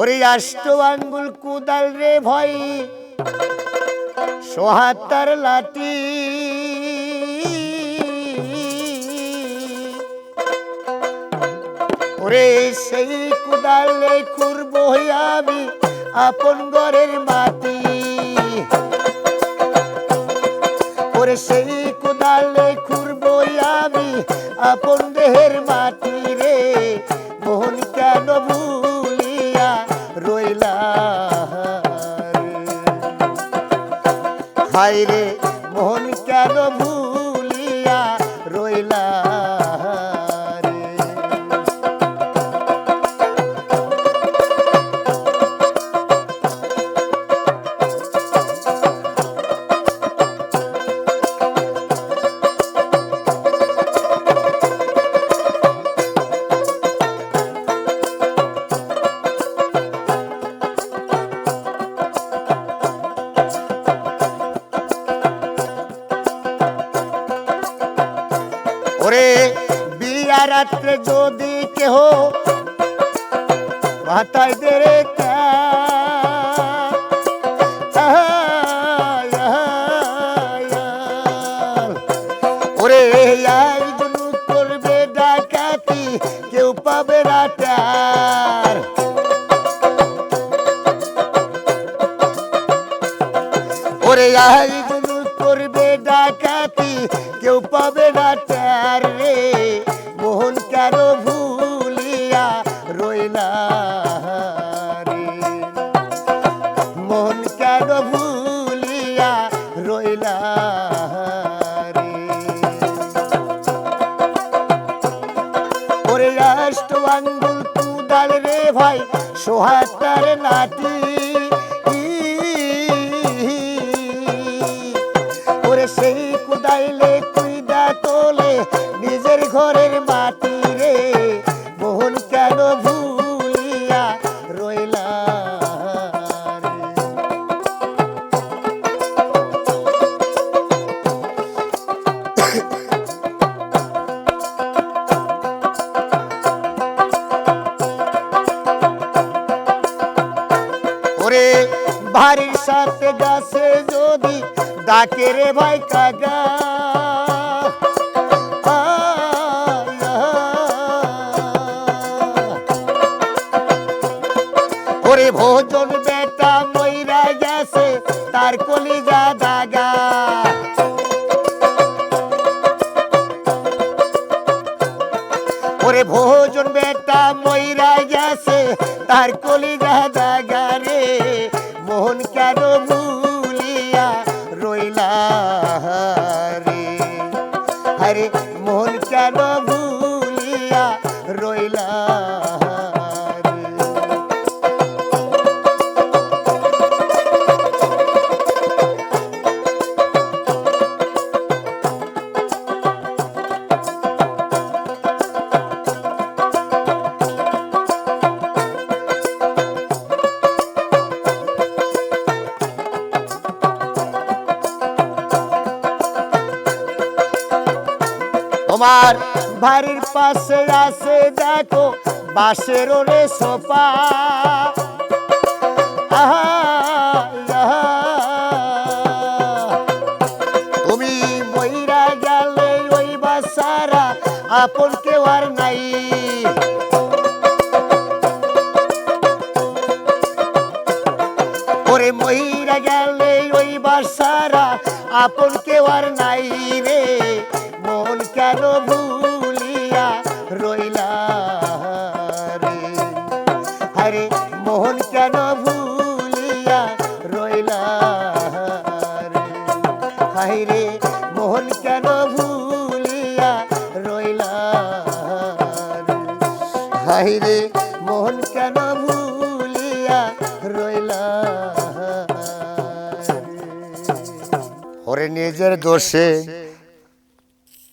ওরে আষ্ট আঙ্গুল কুদাল রে ভয়, সোহাতার লাঠি। ওরে সেই কুদালে খুরব আমি আপন ঘরের মাটি। ওরে সেই কুদালে খুরব আমি আপন দেহের মাটি রে, মোহন কেন ভুলিয়া হায় রে মোহন কেন ভুলিয়া রইলা? বিয়া রাত্রে যদি কেহ মাথায় দেরে ওরে একজন করবে ডাকাতি, কেউ পাবে না টার ওরে একজন করবে ডাকাতি, কেউ পাবে না টার রে। মোহন কেন ভুলিয়া রইলা রে? মন কেন ভুলিয়া রইলা রাষ্ট্র আঙ্গুল কুদাল রে ভাই সোহাতার নাটি ওরে সেই কুদাইলে কুইদা তোলে, নিজের ঘরের গাছে যদি ডাকে রে ভাই আয়। ওরে ভোজন বেটা মইরা গেছে, তার কলিজা দাগা ওরে ভোজন বেটা মইরা গেছে, তার কলিজা দাগা রে মোহন কেন তোমার বাড়ির পাশে আছে, দেখো বাসের ওরে সোপা। তুমি মইরা গেলে ওই বাসারা আপন কেউ আর নাই। ওরে মহিরা গেলে ওই বাসারা আপন কেউ আর নাই রে। ভুলিয়া রইলা রে। আরে মোহন কেন ভুলিয়া রইলা রে? হাই রে মোহন কেন ভুলিয়া রইলা হাই রে মোহন কেন ভুলিয়া রইলা ওরে নিজের দোষে